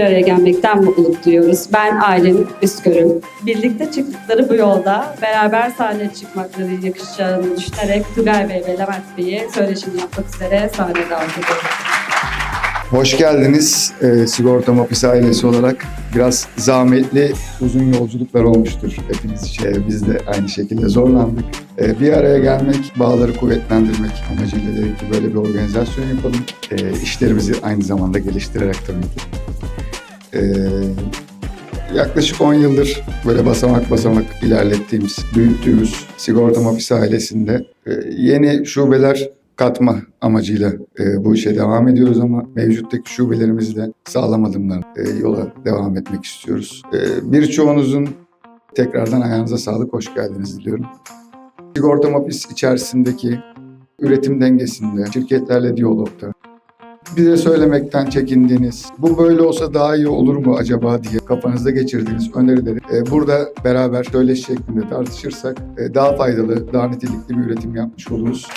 bir araya gelmekten mutluluk duyuyoruz. Ben Aylin Üskür'üm. Birlikte çıktıkları bu yolda beraber sahneye çıkmakları yakışacağını düşünerek Tugay Bey ve Levent Bey'i söyleşini yapmak üzere sahneye davet ediyorum. Hoş geldiniz e, Sigorta Mapis ailesi olarak. Biraz zahmetli uzun yolculuklar olmuştur hepimiz için. Biz de aynı şekilde zorlandık. E, bir araya gelmek, bağları kuvvetlendirmek amacıyla dedik ki böyle bir organizasyon yapalım. E, işlerimizi aynı zamanda geliştirerek tabii ki. E, yaklaşık 10 yıldır böyle basamak basamak ilerlettiğimiz, büyüttüğümüz Sigorta Mapis ailesinde e, yeni şubeler katma amacıyla e, bu işe devam ediyoruz ama mevcuttaki şubelerimizi de sağlam adımlar e, yola devam etmek istiyoruz. E, birçoğunuzun tekrardan ayağınıza sağlık, hoş geldiniz diliyorum. Sigorta Mapis içerisindeki üretim dengesinde, şirketlerle diyalogda, bize söylemekten çekindiğiniz, bu böyle olsa daha iyi olur mu acaba diye kafanızda geçirdiğiniz önerileri e, burada beraber söyleşi şeklinde tartışırsak e, daha faydalı, daha nitelikli bir üretim yapmış oluruz.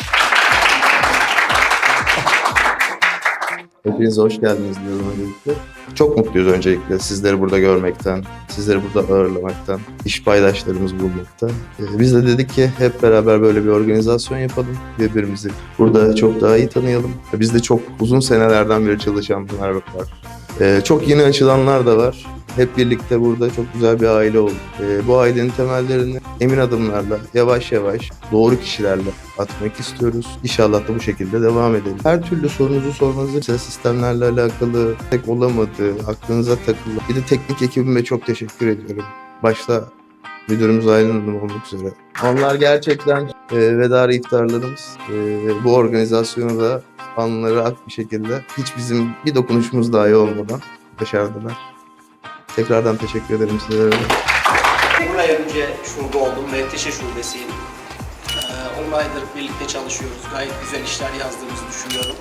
Hepinize hoş geldiniz diyorum öncelikle. Çok mutluyuz öncelikle sizleri burada görmekten, sizleri burada ağırlamaktan, iş paydaşlarımız bulmaktan. Ee, Biz de dedik ki hep beraber böyle bir organizasyon yapalım. Birbirimizi burada çok daha iyi tanıyalım. Biz de çok uzun senelerden beri çalışanlar var. Ee, Çok yeni açılanlar da var. Hep birlikte burada çok güzel bir aile olduk. Ee, Bu ailenin temellerini emin adımlarla, yavaş yavaş, doğru kişilerle atmak istiyoruz. İnşallah da bu şekilde devam edelim. Her türlü sorunuzu sormanızı ses sistemlerle alakalı, tek olamadığı, aklınıza takılı. Bir de teknik ekibime çok teşekkür ediyorum. Başta müdürümüz Aylin Hanım olmak üzere. Onlar gerçekten e, vedar iftarlarımız. E, bu organizasyonu da anları ak bir şekilde hiç bizim bir dokunuşumuz dahi olmadan başardılar. Tekrardan teşekkür ederim sizlere. Bir ay önce şube oldum. Menteşe şubesiyim. Ee, 10 aydır birlikte çalışıyoruz. Gayet güzel işler yazdığımızı düşünüyorum.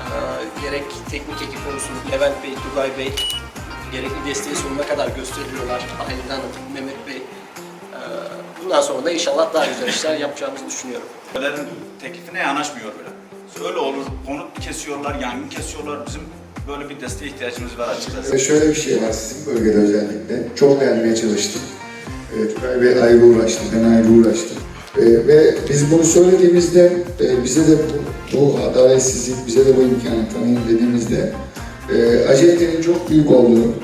Ee, gerek teknik ekip konusunda Levent Bey, Tugay Bey gerekli desteği sonuna kadar gösteriyorlar. Aylin Hanım, Mehmet Bey. Ee, bundan sonra da inşallah daha güzel işler yapacağımızı düşünüyorum. Şubelerin teklifine yanaşmıyor böyle. Öyle olur, konut kesiyorlar, yangın kesiyorlar. Bizim böyle bir desteğe ihtiyacımız var açıkçası. Şöyle bir şey var sizin bölgede özellikle. Çok gelmeye çalıştık. E, Tugay Bey ayrı uğraştı, ben ayrı uğraştım. E, ve biz bunu söylediğimizde e, bize de bu, bu adaletsizlik, bize de bu imkanı tanıyın dediğimizde e, acelenin çok büyük olduğunu,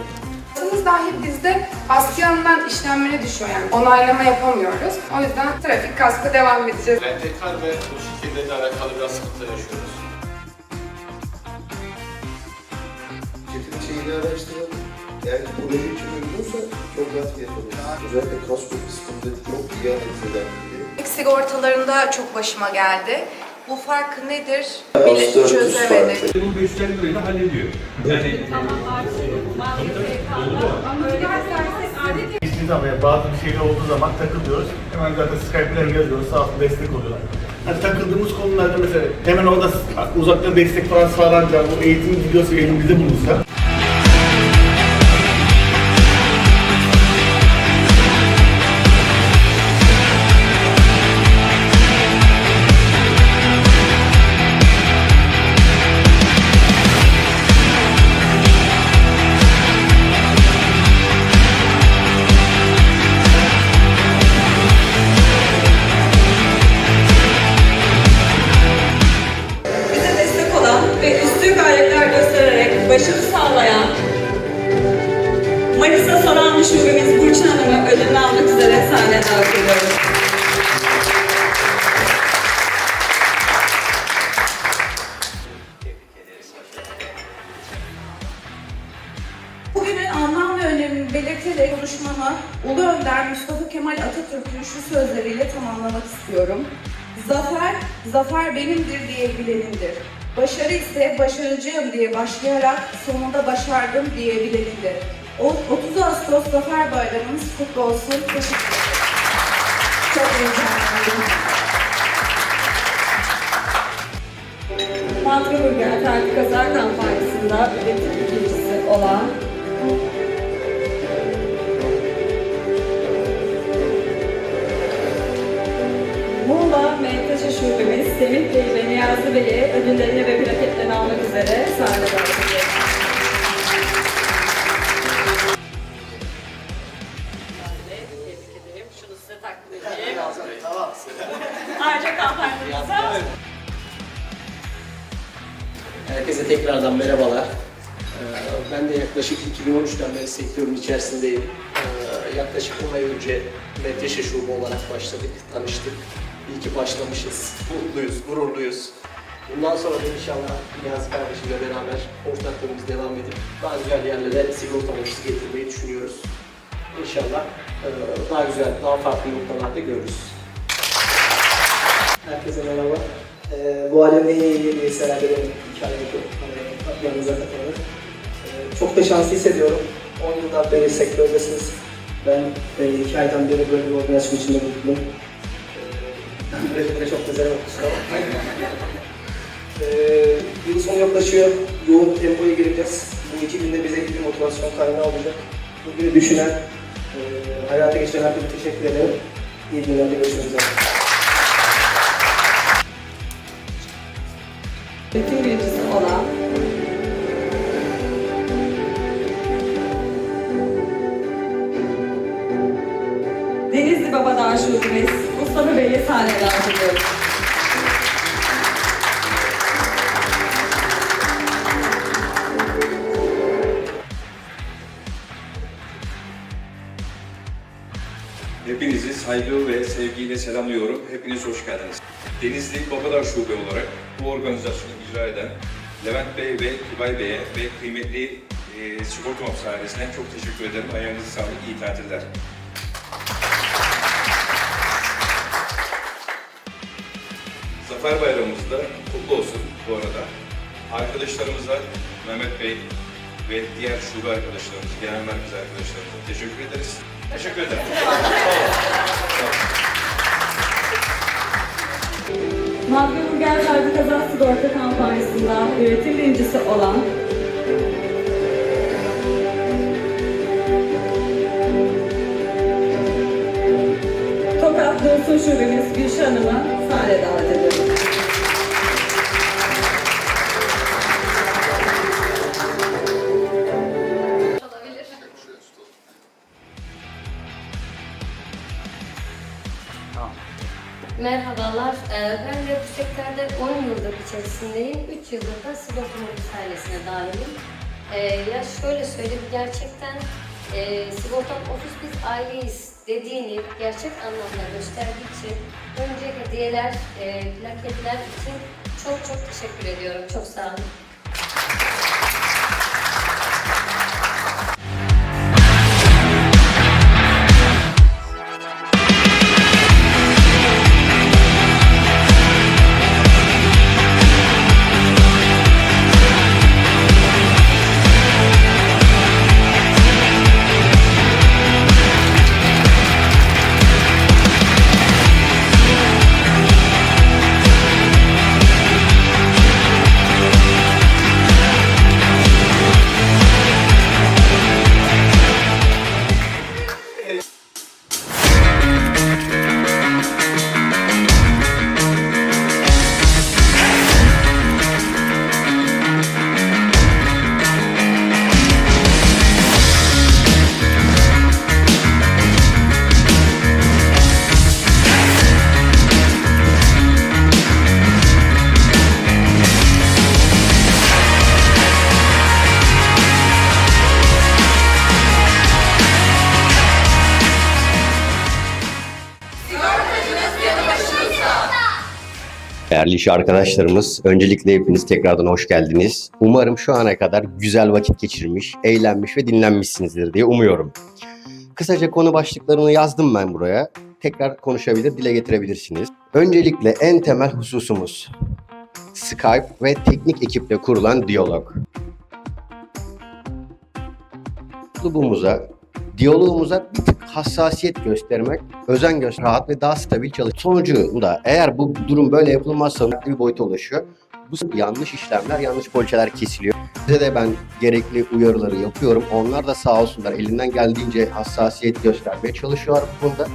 dahi bizde Asyan'dan işlenmene düşüyor yani onaylama yapamıyoruz. O yüzden trafik kaskı devam edeceğiz. Rentekar ve bu şirketlerle alakalı biraz sıkıntı yaşıyoruz. Şirketin şeyini araştıralım. Yani proje için uygunsa çok rahat alırız. Özellikle kasko kısmında çok iyi analiz eden biri. sigortalarında çok başıma geldi. Bu fark nedir? Bile dört yüz çözemedik. farklı. Bu 550 lirayı da hallediyor. Yani Hiçbir zaman yani bazı bir şeyler olduğu zaman takılıyoruz. Hemen zaten Skype'den yazıyoruz, sağ olsun destek oluyorlar. Hani takıldığımız konularda mesela hemen orada uzaktan destek falan sağlanacak, bu eğitim videosu elimizde bulunsa. Önemini belirterek konuşmamı Ulu Önder Mustafa Kemal Atatürk'ün şu sözleriyle tamamlamak istiyorum. Zafer, zafer benimdir diye bilenindir. Başarı ise başaracağım diye başlayarak sonunda başardım diye bilenindir. O- 30 Ağustos Zafer Bayramımız kutlu olsun. Teşekkür ederim. Çok heyecanlıyım. Mantra Burger Terlik Kazar kampanyasında üretim ikincisi olan Semih Bey ve Niyazi Bey'i ödüllerini ve plaketlerini almak üzere sahnede davet ediyorum. Ayrıca kampanyamıza. Herkese tekrardan merhabalar. Ee, ben de yaklaşık 2013'ten beri sektörün içerisindeyim. Ee, yaklaşık 10 ay önce Menteşe Şube olarak başladık, tanıştık. İyi ki başlamışız. Mutluyuz, gururluyuz. Bundan sonra da inşallah Niyazi kardeşimle beraber ortaklığımız devam edip daha güzel yerlere sigorta ofisi getirmeyi düşünüyoruz. İnşallah e, daha güzel, daha farklı noktalarda görürüz. Herkese merhaba. Ee, bu alemin en iyi üyesiler benim hikayemi hani, yanınıza katılır. Ee, çok da şanslı hissediyorum. 10 yıldan beri sektördesiniz. Ben e, iki beri böyle bir organizasyon içinde bulundum. Üretimde çok güzel kusura bakmayın. Ee, yıl sonu yaklaşıyor. Yoğun tempoya gireceğiz. Bu iki günde bize bir motivasyon kaynağı olacak. Bugünü düşünen, e, hayata geçiren herkese teşekkür ederim. İyi günlerde görüşmek üzere. Üretim birincisi Davet ediyoruz. Hepinizi saygı ve sevgiyle selamlıyorum. Hepiniz hoş geldiniz. Denizli Babadağ Şube olarak bu organizasyonu icra eden Levent Bey ve Tugay Bey'e ve kıymetli e, sigorta ofisi çok teşekkür ederim. Ayağınıza sağlık, iyi tatiller. Zafer Bayramımız da kutlu olsun bu arada. Arkadaşlarımıza Mehmet Bey ve diğer şube arkadaşlarımız, genel merkez arkadaşlarımıza teşekkür ederiz. Teşekkür ederim. Madde Burger Ferdi Kaza Sigorta kampanyasında üretim birincisi olan Tokat Dursun Şubemiz Gülşah Hanım'ı sahneye davet ben de sektörde 10 yıldır içerisindeyim. 3 yıldır da sigorta mühendis ailesine dahilim. Ee, Ya şöyle söyleyeyim, gerçekten e, sigorta ofis biz aileyiz dediğini gerçek anlamda gösterdiği için önce hediyeler, e, plaketler için çok çok teşekkür ediyorum. Çok sağ olun. Değerli iş arkadaşlarımız, öncelikle hepiniz tekrardan hoş geldiniz. Umarım şu ana kadar güzel vakit geçirmiş, eğlenmiş ve dinlenmişsinizdir diye umuyorum. Kısaca konu başlıklarını yazdım ben buraya. Tekrar konuşabilir, dile getirebilirsiniz. Öncelikle en temel hususumuz Skype ve teknik ekiple kurulan diyalog. Üslubumuza, diyalogumuza bir tık hassasiyet göstermek, özen göster, rahat ve daha stabil çalış. Sonucunda eğer bu durum böyle yapılmazsa bir boyuta ulaşıyor. Bu yanlış işlemler, yanlış poliçeler kesiliyor. Size de ben gerekli uyarıları yapıyorum. Onlar da sağ olsunlar elinden geldiğince hassasiyet göstermeye çalışıyorlar bu konuda.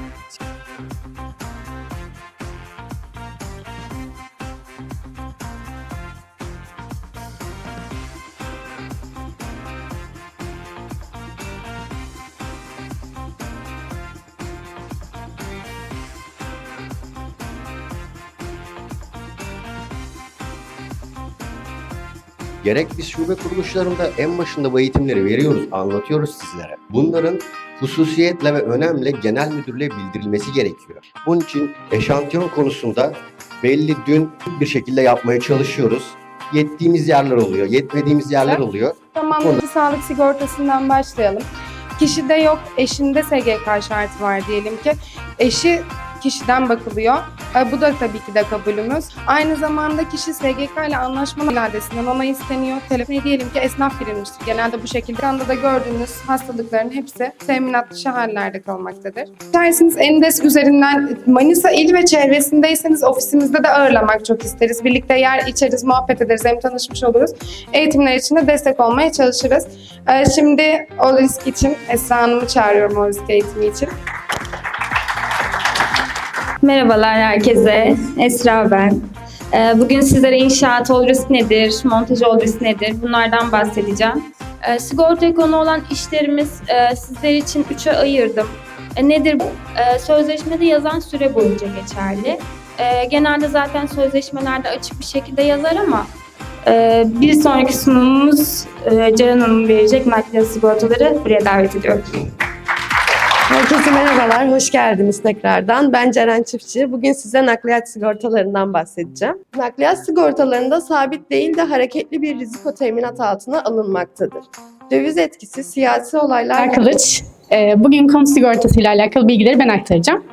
Gerek biz şube kuruluşlarında en başında bu eğitimleri veriyoruz, anlatıyoruz sizlere. Bunların hususiyetle ve önemli genel müdürlüğe bildirilmesi gerekiyor. Bunun için eşantiyon konusunda belli dün bir şekilde yapmaya çalışıyoruz. Yettiğimiz yerler oluyor, yetmediğimiz yerler oluyor. Tamamlayıcı sağlık sigortasından başlayalım. Kişide yok, eşinde SGK şartı var diyelim ki. Eşi kişiden bakılıyor. E, bu da tabii ki de kabulümüz. Aynı zamanda kişi SGK ile anlaşma iadesinden ona isteniyor. Telefon diyelim ki esnaf girilmiştir. Genelde bu şekilde. Ekranda da gördüğünüz hastalıkların hepsi teminat dışı hallerde kalmaktadır. İsterseniz Endes üzerinden Manisa il ve çevresindeyseniz ofisimizde de ağırlamak çok isteriz. Birlikte yer içeriz, muhabbet ederiz, hem tanışmış oluruz. Eğitimler için de destek olmaya çalışırız. E, şimdi o risk için Esra Hanım'ı çağırıyorum o risk eğitimi için. Merhabalar herkese. Esra ben. Ee, Bugün sizlere inşaat ol risk nedir, montaj ol risk nedir bunlardan bahsedeceğim. Ee, Sigorta konu olan işlerimiz e, sizler için üçe ayırdım. E, Nedir bu? E, Sözleşmede yazan süre boyunca geçerli. Genelde zaten sözleşmelerde açık bir şekilde yazar ama bir sonraki sunumumuz Ceren Hanım verecek nakliyat sigortaları buraya davet ediyorum. Herkese merhabalar, hoş geldiniz tekrardan. Ben Ceren Çiftçi. Bugün size nakliyat sigortalarından bahsedeceğim. Nakliyat sigortalarında sabit değil de hareketli bir riziko teminat altına alınmaktadır. Döviz etkisi, siyasi olaylar... Kılıç. Ee, Bugün konu sigortası ile alakalı bilgileri ben aktaracağım.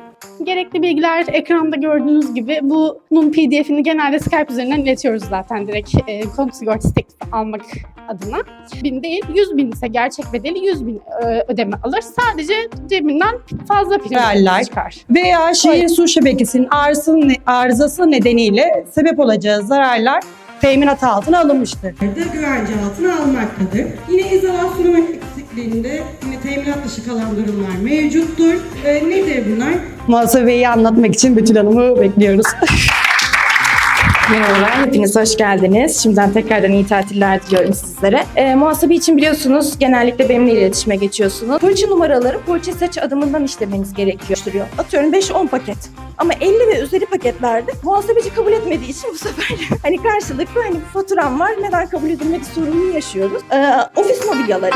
Gerekli bilgiler ekranda gördüğünüz gibi bunun pdf'ini genelde Skype üzerinden iletiyoruz zaten direkt e, konut sigortası teklifi almak adına. Bin değil 100 bin ise gerçek bedeli 100 bin e, ödeme alır. Sadece cebinden fazla prim çıkar. veya şehir su şebekesinin arızası, arızası nedeniyle sebep olacağı zararlar teminat altına alınmıştır. güvence altına almaktadır. Yine izolasyonu eksikliğinde yine teminat dışı kalan durumlar mevcuttur. Ee, nedir bunlar? Muhasebeyi anlatmak için Betül Hanım'ı bekliyoruz. Merhabalar, hepiniz hoş geldiniz. Şimdiden tekrardan iyi tatiller diliyorum sizlere. E, muhasebe için biliyorsunuz genellikle benimle iletişime geçiyorsunuz. Poliçe numaraları poliçe seç adımından işlemeniz gerekiyor. Atıyorum 5-10 paket. Ama 50 ve üzeri paketlerde muhasebeci kabul etmediği için bu sefer hani karşılıklı hani bu faturam var neden kabul edilmedi sorununu yaşıyoruz. E, ofis mobilyaları,